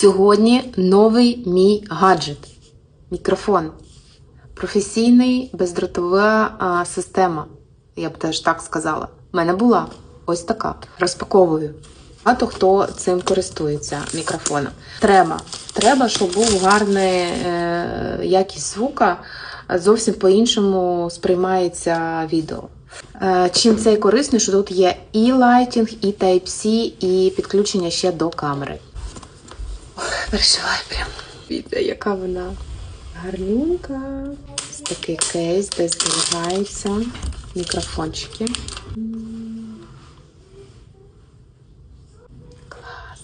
Сьогодні новий мій гаджет. Мікрофон. Професійний бездротова система. Я б теж так сказала. У мене була ось така. Розпаковую. Багато хто цим користується мікрофоном. Треба. Треба, щоб був гарний е, якість звука. Зовсім по-іншому сприймається відео. Е, Чим цей корисний, що тут є і лайтінг, і Type-C, і підключення ще до камери. Ох, переживай прям. Відео, яка вона гарненька. Ось такий кейс, де зберігаються мікрофончики. Клас.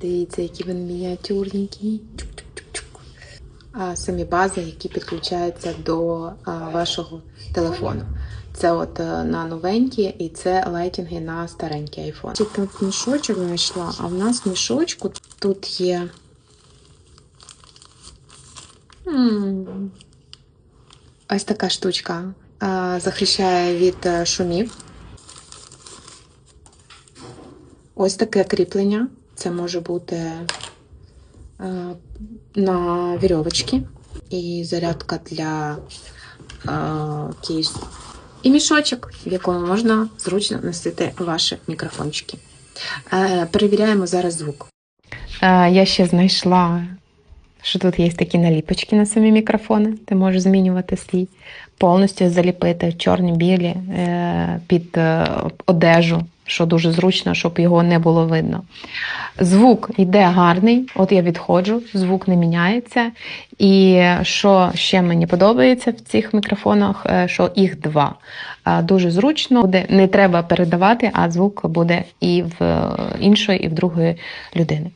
Дивіться, які вони мініатюрненькі. А самі бази, які підключаються до а, вашого телефону. Це от е, на новенькі, і це лайтінги на старенький айфон. Тут мішочок знайшла, а в нас мішочку тут є. Ось така штучка. Захищає від е, шумів. Ось таке кріплення. Це може бути е, на вірьовочки і зарядка для е, кейсу. І мішочок, в якому можна зручно носити ваші мікрофончики. Перевіряємо зараз звук. Я ще знайшла, що тут є такі наліпочки на самі мікрофони. Ти можеш змінювати свій, повністю заліпити чорні білі е, під е, одежу, що дуже зручно, щоб його не було видно. Звук йде гарний, от я відходжу, звук не міняється. І що ще мені подобається в цих мікрофонах, е, що їх два. Дуже зручно, буде не треба передавати, а звук буде і в іншої, і в другої людини.